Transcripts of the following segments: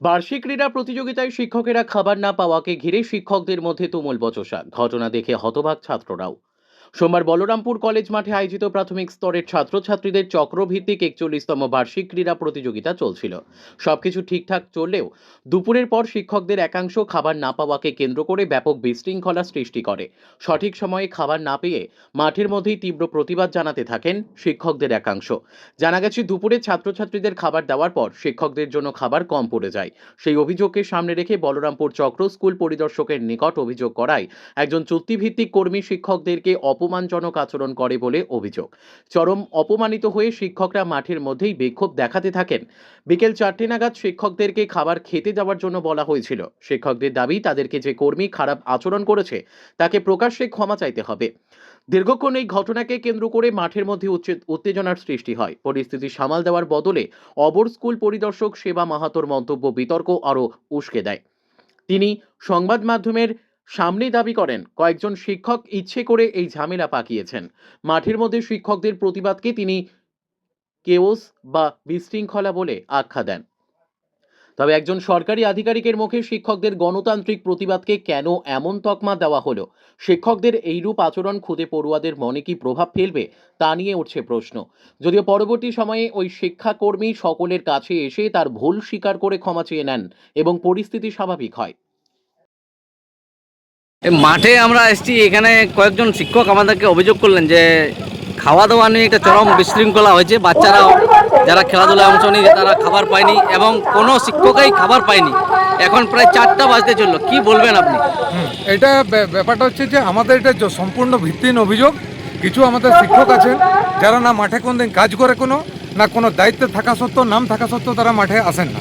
বার্ষিক ক্রীড়া প্রতিযোগিতায় শিক্ষকেরা খাবার না পাওয়াকে ঘিরে শিক্ষকদের মধ্যে তুমুল বচসা। ঘটনা দেখে হতবাক ছাত্ররাও। সোমবার বলরামপুর কলেজ মাঠে আয়োজিত প্রাথমিক স্তরের ছাত্রছাত্রীদের চক্রভিত্তিক একচল্লিশতম বার্ষিক ক্রীড়া প্রতিযোগিতা চলছিল। সবকিছু ঠিকঠাক চললেও দুপুরের পর শিক্ষকদের একাংশ খাবার না পাওয়াকে কেন্দ্র করে ব্যাপক বিশৃঙ্খলা সৃষ্টি করে। সঠিক সময়ে খাবার না পেয়ে মাঠের মধ্যেই তীব্র প্রতিবাদ জানাতে থাকেন শিক্ষকদের একাংশ। জানা গেছে, দুপুরে ছাত্রছাত্রীদের খাবার দেওয়ার পর শিক্ষকদের জন্য খাবার কম পড়ে যায়। সেই অভিযোগকে সামনে রেখে বলরামপুর চক্র স্কুল পরিদর্শকের নিকট অভিযোগ করায় একজন চুক্তিভিত্তিক কর্মী শিক্ষকদেরকে অপমানজনক আচরণ করে বলে অভিযোগ। চরম অপমানিত হয়ে শিক্ষকরা মাঠের মধ্যেই বিক্ষোভ দেখাতে থাকেন। বিকেল চারটে নাগাদ শিক্ষকদেরকে খাবার খেতে যাওয়ার জন্য বলা হয়েছিল। শিক্ষকদের দাবি, তাদেরকে যে কর্মী খারাপ আচরণ করেছে, তাকে প্রকাশ্যে ক্ষমা চাইতে হবে। দীর্ঘক্ষণ এই ঘটনাকে কেন্দ্র করে মাঠের মধ্যে উত্তেজনার সৃষ্টি হয়। পরিস্থিতি সামাল দেওয়ার বদলে অবর স্কুল পরিদর্শক সেবা মাহাতোর মন্তব্য বিতর্ক আরও উস্কে দেয়। তিনি সংবাদ মাধ্যমের সামনে দাবি করেন, কয়েকজন শিক্ষক ইচ্ছে করে এই ঝামেলা পাকিয়েছেন। মাঠের মধ্যে শিক্ষকদের প্রতিবাদকে তিনি কেওস বা বিশৃঙ্খলা বলে আখ্যা দেন। তবে একজন সরকারি আধিকারিকের মুখে শিক্ষকদের গণতান্ত্রিক প্রতিবাদকে কেন এমন তকমা দেওয়া হলো? শিক্ষকদের এইরূপ আচরণ খুদে পড়ুয়াদের মনে কি প্রভাব ফেলবে, তা নিয়ে উঠছে প্রশ্ন। যদিও পরবর্তী সময়ে ওই শিক্ষাকর্মী সকলের কাছে এসে তার ভুল স্বীকার করে ক্ষমা চেয়ে নেন এবং পরিস্থিতি স্বাভাবিক হয়। মাঠে আমরা এসেছি, এখানে কয়েকজন শিক্ষক আমাদেরকে অভিযোগ করলেন যে খাওয়া দাওয়া নিয়ে একটা চরম বিশৃঙ্খলা হয়েছে। বাচ্চারা যারা খেলাধুলায় অংশ নিয়ে তারা খাবার পায়নি এবং কোনো শিক্ষকই খাবার পায়নি। এখন প্রায় চারটা বাজতে চলল। কি বলবেন আপনি? এটা ব্যাপারটা হচ্ছে যে আমাদের এটা সম্পূর্ণ ভিত্তিহীন অভিযোগ। কিছু আমাদের শিক্ষক আছেন, যারা না মাঠে কোনদিন কাজ করে কোনো, না কোনো দায়িত্বে থাকা সত্ত্বেও, নাম থাকা সত্ত্বেও তারা মাঠে আসেন না।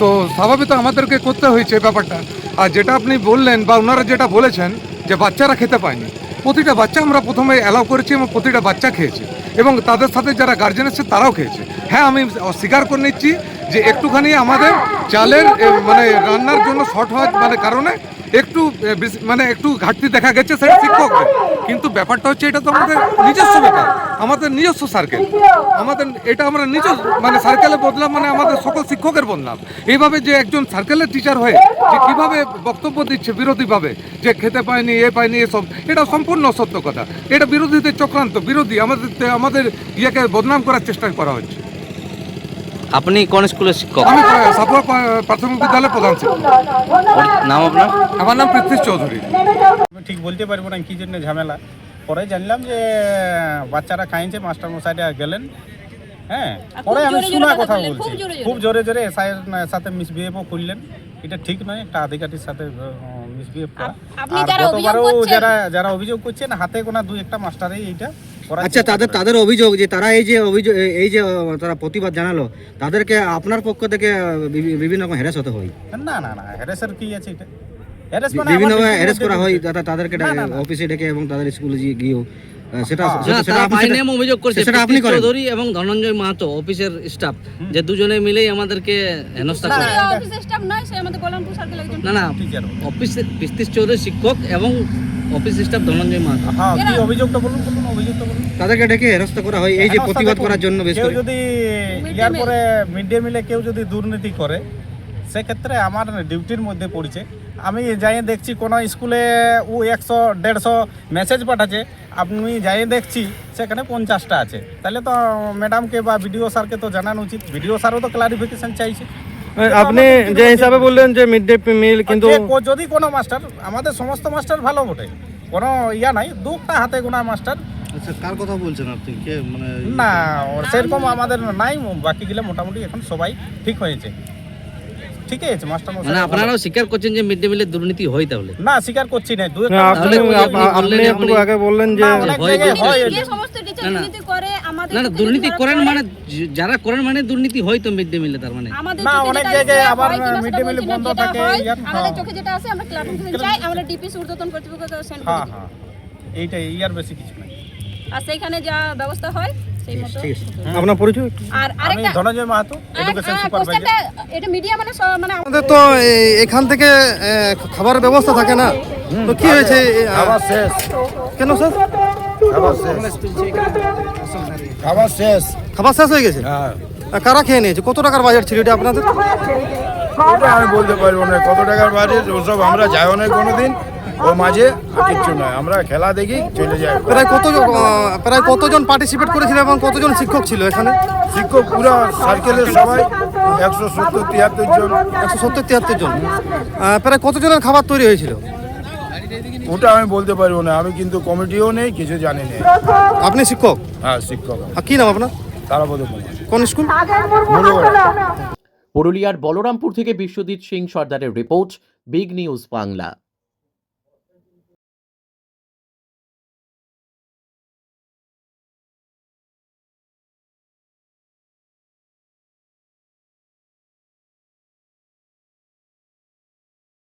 তো স্বাভাবিক আমাদেরকে করতে হয়েছে ব্যাপারটা। আর যেটা আপনি বললেন বা ওনারা যেটা বলেছেন যে বাচ্চারা খেতে পায়নি। প্রতিটা বাচ্চা আমরা প্রথমে অ্যালাউ করেছি এবং প্রতিটা বাচ্চা খেয়েছে। এবং তাদের সাথে যারা গার্জেন আছে তারাও খেয়েছে। হ্যাঁ আমি স্বীকার করে নিচ্ছি যে একটুখানি আমাদের চালের মানে রান্নার জন্য শর্ট হওয়ার মানে কারণে একটু মানে একটু ঘাটতি দেখা গেছে সেটা শিক্ষকদের। কিন্তু ব্যাপারটা হচ্ছে এটা তো আমাদের নিজস্ব ব্যাপার, আমাদের নিজস্ব সার্কেল আমাদের, এটা আমরা নিজ মানে সার্কেলে বদলাম মানে আমাদের সকল শিক্ষকের বদলাম। এইভাবে যে একজন সার্কেলের টিচার হয়ে যে কীভাবে বক্তব্য দিচ্ছে বিরোধীভাবে, যে খেতে পায়নি, এ পায়নি এসব এটা সম্পূর্ণ সত্য কথা। এটা বিরোধীদের চক্রান্ত, বিরোধী, আমাদের আমাদের ইয়েকে বদনাম করার চেষ্টা করা হচ্ছে। আপনি কোন স্কুলের শিক্ষক? আমি সাপুয়া প্রাথমিক বিদ্যালয়ের প্রধান শিক্ষক। নাম আপনার? আমার নাম পৃথ্বীশ চৌধুরী। আমি ঠিক বলতে পারব না কি জন্য ঝামেলা। পরে জানলাম যে বাচ্চারা খাইছে মাস্টার মশাইরা গেলেন। হ্যাঁ পরে আমি শোনা কথা বলছি। খুব জোরে জোরে। এসআইয়ের সাথে মিসবিহেভও করলেন। এটা ঠিক নয় একটা আধিকারির সাথে মিসবিহেভ করা। আর গতবারও যারা যারা অভিযোগ করছেন হাতে গোনা দুই একটা মাস্টারেই এইটা। আচ্ছা তাদের তাদের অভিযোগ যে তারা এই যে অভিযোগ এই যে তারা প্রতিবাদ জানালো তাদেরকে আপনার পক্ষ থেকে বিভিন্ন রকম হ্যারাস হতে হয়? না না না হ্যারাসের কি আছে এটা? মানে হ্যারাস করা হয় তারা তাদেরকে। অফিসে ডেকে এবং তাদের স্কুলে গিয়ে- গিয়েও সেটা হ্যাঁ। সেটা- সেটা আপনি বাই সেটা- অভিযোগ করছে। সেটা আপনি করেন। চৌধুরী এবং ধনঞ্জয় মাহাতো অফিসের স্টাফ যে দুজনে মিলেই আমাদেরকে হেনস্থা না, করে। না, এটা- অফিসের চৌধুরী শিক্ষক এবং অফিস স্টাফ ধনঞ্জয় মাহাতো। হ্যাঁ কি অভিযোগটা বলুন বলুন অভিযোগটা বলুন। তাদেরকে ডেকে হেনস্থা করা হয় এই যে প্রতিবাদ করার জন্য বেশ কেউ যদি ইয়ার পরে মিড ডে মিলে কেউ যদি দুর্নীতি করে সেক্ষেত্রে আমার ডিউটির মধ্যে পড়ছে। আমি যাই দেখছি কোনো স্কুলে ও একশো দেড়শো মেসেজ পাঠাচ্ছে আমি যাই দেখছি সেখানে পঞ্চাশটা আছে। তাহলে তো ম্যাডামকে বা বিডিও স্যারকে তো জানানো উচিত। বিডিও স্যারও তো ক্লারিফিকেশন চাইছে। আপনি যে হিসাবে বললেন যে মিড ডে মিল কিন্তু যে যদি কোনো মাস্টার আমাদের সমস্ত মাস্টার ভালো বটে। কোনো ইয়া নাই দুটা হাতে গোনা মাস্টার আচ্ছা কার কথা বলছেন আপনি? কে মানে না সেরকম আমাদের নাই বাকিগুলো মোটামুটি এখন সবাই ঠিক হয়েছে। ঠিকই আছে মাস্টার মানে আপনারাও স্বীকার করছেন যে মিড ডে মিলের দুর্নীতি হয় তাহলে? না স্বীকার করছি না আপনি আপনি বললেন একটু আগে বললেন যে হয় সমস্ত টিচার। দুর্নীতি করে? না না দুর্নীতি করেন মানে যারা করেন মানে দুর্নীতি হয় তো মিড ডে মিলে তার মানে। আমাদের না, অনেক জায়গায় আবার হয় meal বলছি না, বন্ধ থাকে, হয়, ইয়ার- আমাদের হ্যাঁ। চোখে যেটা আসে আমরা চাই আমরা ডিপি ঊর্ধ্বতন কর্তৃপক্ষকে সেন্ড হ্যাঁ করি হ্যাঁ এইটাই ইয়ার বেশি কিছু নাই। আর সেইখানে যা ব্যবস্থা হয় আছে আপনার পরিচয় আর আরেকটা ধনঞ্জয় মাহাতো এডুকেশন আর- আর সুপারভাইজার এটা মিডিয়া মানে মানে আমাদের তো এখান থেকে খাবারের ব্যবস্থা থাকে না। তো কি হয়েছে? এ, আ- শেষ। কেন স্যার খাবার শেষ। খাবার শেষ। হয়ে গেছে? হ্যাঁ। কারা খেয়ে নিয়েছে? কত টাকার বাজার ছিল এটা আপনাদের? আমি বলতে পারব না। কত টাকার বাজেট ওসব আমরা যাইও না কোনোদিন। ও মাঝে কিচ্ছু নয়। আমরা খেলা দেখি চলে যাই। প্রায় কতজন প্রায় কতজন পার্টিসিপেট করেছিল এবং কতজন শিক্ষক ছিল এখানে? শিক্ষক পুরো সার্কেলের সবাই। একশো সত্তর তিয়াত্তর জন। একশো সত্তর তিয়াত্তর জন। প্রায় কতজনের খাবার তৈরি হয়েছিল? ওটা আমি বলতে পারব না আমি কিন্তু কমিটিও নেই কিছু জানি না আপনি শিক্ষক? হ্যাঁ শিক্ষক। আর কি নাম আপনার? তারাপদ কোন স্কুল? পুরুলিয়ার বলরামপুর থেকে বিশ্বজিৎ সিং সর্দারের রিপোর্ট বিগ নিউজ বাংলা।